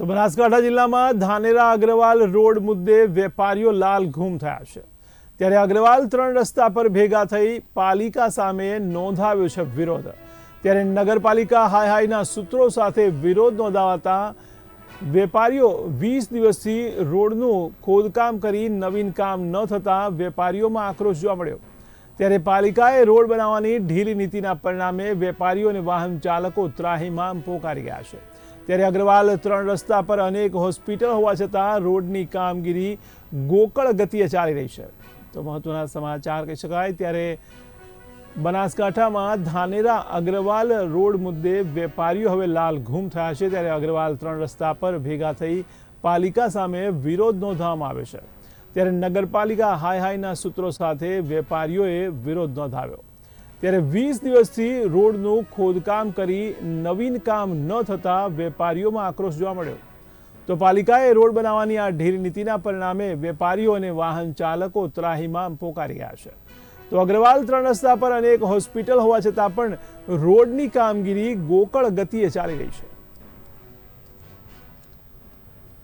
તો બનાસકાંઠા જિલ્લામાં ધાનેરા અગ્રવાલ રોડ મુદ્દે વેપારીઓ લાલ ઘૂમ થયા છે. ત્યારે અગ્રવાલ ત્રણ રસ્તા પર ભેગા થઈ પાલિકા સામે નોંધાવ્યો છે વિરોધ. ત્યારે નગરપાલિકા હાય હાયના સૂત્રો સાથે વિરોધ નોંધાવતા વેપારીઓ વીસ દિવસથી રોડનું ખોદકામ કરી નવીન કામ ન થતાં વેપારીઓમાં આક્રોશ જોવા મળ્યો. ત્યારે પાલિકાએ રોડ બનાવવાની ઢીલી નીતિના પરિણામે વેપારીઓ અને વાહન ચાલકો ત્રાહીમામ પોકારી ગયા છે. ત્યારે અગ્રવાલ ત્રણ રસ્તા પર અનેક હોસ્પિટલ હોવા છતાં રોડની કામગીરી ગોકળ ગતિએ ચાલી રહી છે. તો મહત્વના સમાચાર કહી શકાય, ત્યારે બનાસકાંઠામાં ધાનેરા અગ્રવાલ રોડ મુદ્દે વેપારીઓ હવે લાલ ઘૂમ થયા છે, ત્યારે અગ્રવાલ ત્રણ રસ્તા પર ભેગા થઈ પાલિકા સામે વિરોધ નોંધવામાં આવે છે. ત્યારે નગરપાલિકા હાય હાયના સૂત્રો સાથે વેપારીઓએ વિરોધ નોંધાવ્યો. ત્યારે વીસ દિવસથી રોડનું ખોદકામ કરી નવીન કામ ન થતાં વેપારીઓમાં આક્રોશ જોવા મળ્યો. તો પાલિકાએ રોડ બનાવવાની આ ઢીર નીતિના પરિણામે વેપારીઓ અને વાહન ચાલકો ત્રાહીમાં પોકારી ગયા છે. તો અગ્રવાલ ત્રણ રસ્તા પર અનેક હોસ્પિટલ હોવા છતાં પણ રોડની કામગીરી ગોકળ ગતિએ ચાલી રહી છે.